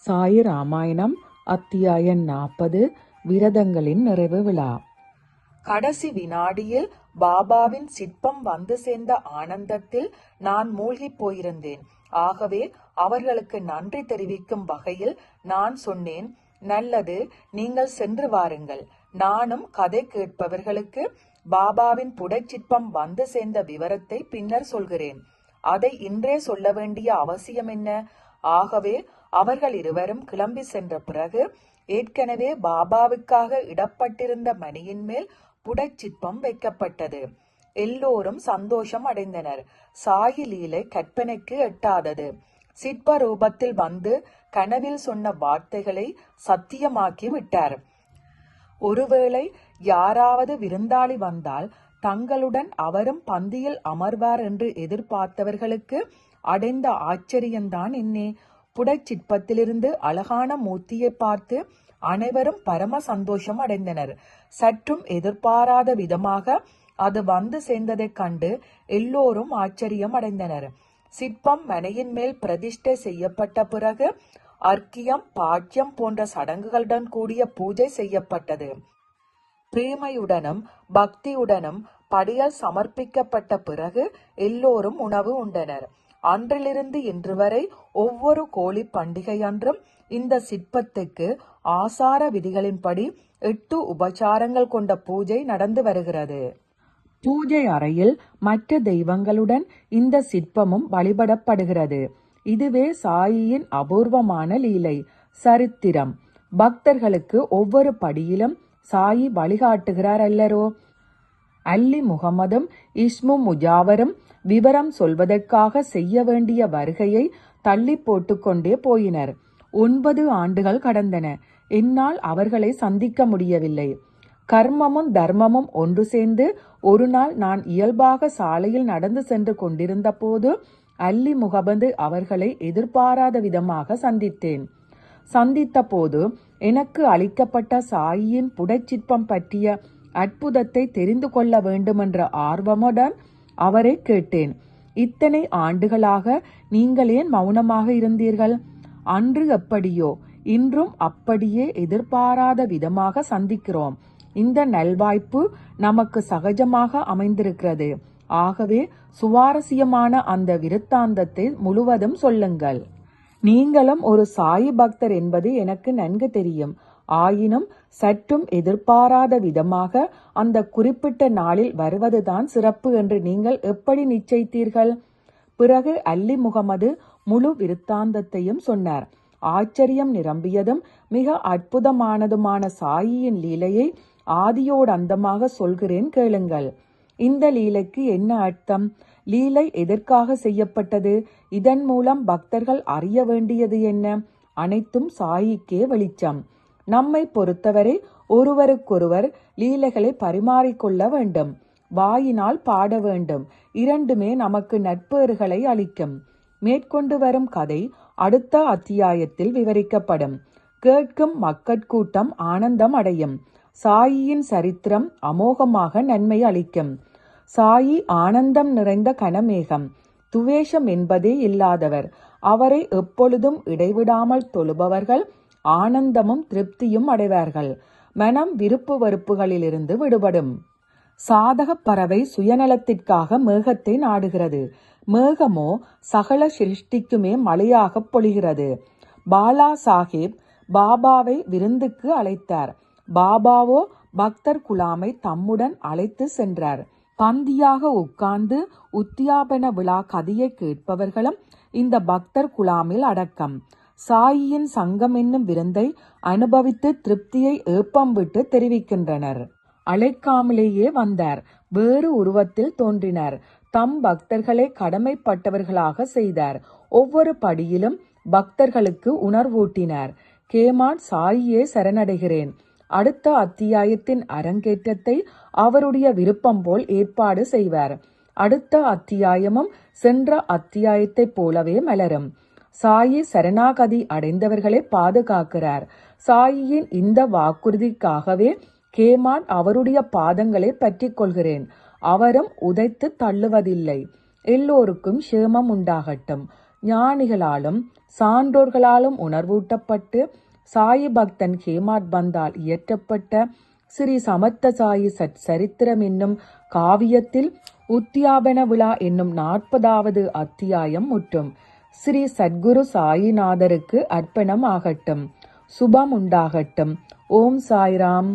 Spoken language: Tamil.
சாய ராமாயணம் அத்தியாயம் நாற்பது விரதங்களின் நிறைவு விழா. கடைசி வினாடியில் பாபாவின் சிற்பம் வந்து சேர்ந்த ஆனந்தத்தில் நான் மூழ்கிப் போயிருந்தேன். ஆகவே அவர்களுக்கு நன்றி தெரிவிக்கும் வகையில் நான் சொன்னேன் நல்லது நீங்கள் சென்று வாருங்கள். நானும் கதை கேட்பவர்களுக்கு பாபாவின் புடைச்சிற்பம் வந்து சேர்ந்த விவரத்தை பின்னர் சொல்கிறேன். அதை இன்றே சொல்ல வேண்டிய அவசியம் என்ன? ஆகவே அவர்கள் இருவரும் கிளம்பி சென்ற பிறகு ஏற்கனவே பாபாவுக்காக இடப்பட்டிருந்த மணியின் மேல் புடச்சிற்பம் வைக்கப்பட்டது. எல்லோரும் சந்தோஷம் அடைந்தனர். சாகி லீலை கற்பனைக்கு எட்டாதது. சிற்ப ரூபத்தில் வந்து கனவில் சொன்ன வார்த்தைகளை சத்தியமாக்கி விட்டார். ஒருவேளை யாராவது விருந்தாளி வந்தால் தங்களுடன் அவரும் பந்தியில் அமர்வார் என்று எதிர்பார்த்தவர்களுக்கு அடைந்த ஆச்சரியம்தான் என்னே. புடைச்சிற்பத்திலிருந்து அழகான மூர்த்தியை பார்த்து அனைவரும் பரம சந்தோஷம் அடைந்தனர். சற்றும் எதிர்பாராத விதமாக அது வந்து சேர்ந்ததைக் கண்டு எல்லோரும் ஆச்சரியம் அடைந்தனர். சிற்பம் மனையின் மேல் பிரதிஷ்டை செய்யப்பட்ட பிறகு அர்க்கியம் பாட்யம் போன்ற சடங்குகளுடன் கூடிய பூஜை செய்யப்பட்டது. பிரேமையுடனும் பக்தியுடனும் படியல் சமர்ப்பிக்கப்பட்ட பிறகு எல்லோரும் உணவு உண்டனர். அன்றிலிருந்து இன்று வரை ஒவ்வொரு கோழி பண்டிகை அன்றும் இந்த சிற்பத்துக்கு ஆசார விதிகளின்படி எட்டு உபச்சாரங்கள் கொண்ட பூஜை நடந்து வருகிறது. பூஜை அறையில் மற்ற தெய்வங்களுடன் இந்த சிற்பமும் வழிபடப்படுகிறது. இதுவே சாயியின் அபூர்வமான லீலை சரித்திரம். பக்தர்களுக்கு ஒவ்வொரு படியிலும் சாயி வழிகாட்டுகிறார் அல்லரோ? அல்லி முகமதும் இஸ்மு முஜாவரும் விவரம் சொல்வதற்காக செய்ய வேண்டிய வருகையை தள்ளி போட்டுக்கொண்டே போயினர். ஒன்பது ஆண்டுகள் கடந்தன. என்னால் அவர்களை சந்திக்க முடியவில்லை. கர்மமும் தர்மமும் ஒன்று சேர்ந்து ஒரு நாள் நான் இயல்பாக சாலையில் நடந்து சென்று கொண்டிருந்த போது அல்லி முகமது அவர்களை எதிர்பாராத விதமாக சந்தித்தேன். சந்தித்த போது எனக்கு அளிக்கப்பட்ட சாயியின் புடைச்சிற்பம் பற்றிய அற்புதத்தை தெரிந்து கொள்ள வேண்டுமென்ற ஆர்வமுடன் அவரை கேட்டேன். இத்தனை ஆண்டுகளாக நீங்கள் ஏன் மௌனமாக இருந்தீர்கள்? அன்று எப்படியோ இன்றும் அப்படியே எதிர்பாராத விதமாக சந்திக்கிறோம். இந்த நல்வாய்ப்பு நமக்கு சகஜமாக அமைந்திருக்கிறது. ஆகவே சுவாரஸ்யமான அந்த விருத்தாந்தத்தை முழுவதும் சொல்லுங்கள். நீங்களும் ஒரு சாயி பக்தர் என்பது எனக்கு நன்கு தெரியும். ஆயினும் சற்றும் எதிர்பாராத விதமாக அந்த குறிப்பிட்ட நாளில் வருவதுதான் சிறப்பு என்று நீங்கள் எப்படி நிச்சயித்தீர்கள்? பிறகு அல்லி முகமது முழு விருத்தாந்தத்தையும் சொன்னார். ஆச்சரியம் நிரம்பியதும் மிக அற்புதமானதுமான சாயியின் லீலையை ஆதியோடு அந்தமாக சொல்கிறேன் கேளுங்கள். இந்த லீலைக்கு என்ன அர்த்தம்? லீலை எதற்காக செய்யப்பட்டது? இதன் மூலம் பக்தர்கள் அறிய வேண்டியது என்ன? அனைத்தும் சாயிக்கே வெளிச்சம். நம்மை பொறுத்தவரை ஒருவருக்கொருவர் லீலைகளை பரிமாறிக்கொள்ள வேண்டும். வாயினால் பாட வேண்டும். இரண்டுமே நமக்கு நட்பேறுகளை அளிக்கும். மேற்கொண்டு வரும் கதை அடுத்த அத்தியாயத்தில் விவரிக்கப்படும். கேட்கும் மக்கட்கூட்டம் ஆனந்தம் அடையும். சாயியின் சரித்திரம் அமோகமாக நன்மை அளிக்கும். சாயி ஆனந்தம் நிறைந்த கனமேகம். துவேஷம் என்பதே இல்லாதவர். அவரை எப்பொழுதும் இடைவிடாமல் தொழுபவர்கள் ஆனந்தமும் திருப்தியும் அடைவார்கள். மனம் விருப்பு வெறுப்புகளிலிருந்து விடுபடும். சாதக பறவை சுயநலத்திற்காக மேகத்தை நாடுகிறது. மேகமோ சகல சிருஷ்டிக்குமே மழையாக பொழிகிறது. பாலா சாஹிப் பாபாவை விருந்துக்கு அழைத்தார். பாபாவோ பக்தர் குலாமை தம்முடன் அழைத்து சென்றார். பந்தியாக உட்கார்ந்து உத்தியாபன விழா கதையை கேட்பவர்களும் இந்த பக்தர் குலாமில் அடக்கம். சாயியின் சங்கம் என்னும் விருந்தை அனுபவித்து திருப்தியை ஏப்பம் விட்டு தெரிவிக்கின்றனர். அழைக்காமலேயே வந்தார். வேறு உருவத்தில் தோன்றினார். தம் பக்தர்களை கடமைப்பட்டவர்களாக செய்தார். ஒவ்வொரு படியிலும் பக்தர்களுக்கு உணர்வூட்டினார். கேமான் சாயியே சரணடைகிறேன். அடுத்த அத்தியாயத்தின் அரங்கேற்றத்தை அவருடைய விருப்பம் போல் ஏற்பாடு செய்வார். அடுத்த அத்தியாயமும் சென்ற அத்தியாயத்தைப் போலவே மலரும். சாயி சரணாகதி அடைந்தவர்களை பாதுகாக்கிறார். சாயியின் இந்த வாக்குறுதிக்காகவே கேமான் அவருடைய பாதங்களை பற்றிக் கொள்கிறேன். அவரும் உதைத்து தள்ளுவதில்லை. எல்லோருக்கும் சேமம் உண்டாகட்டும். ஞானிகளாலும் சான்றோர்களாலும் உணர்வூட்டப்பட்டு சாயி பக்தன் ஹேமாட் பந்தால் இயற்றப்பட்ட ஸ்ரீ சமர்த்த சாயி சத் சரித்திரம் என்னும் காவியத்தில் உத்தியாபன விழா என்னும் நாற்பதாவது அத்தியாயம் முற்றும். ஸ்ரீ சத்குரு சாயிநாதருக்கு அர்ப்பணம் ஆகட்டும் சுபம் உண்டாகட்டும் ஓம் சாய்ராம்.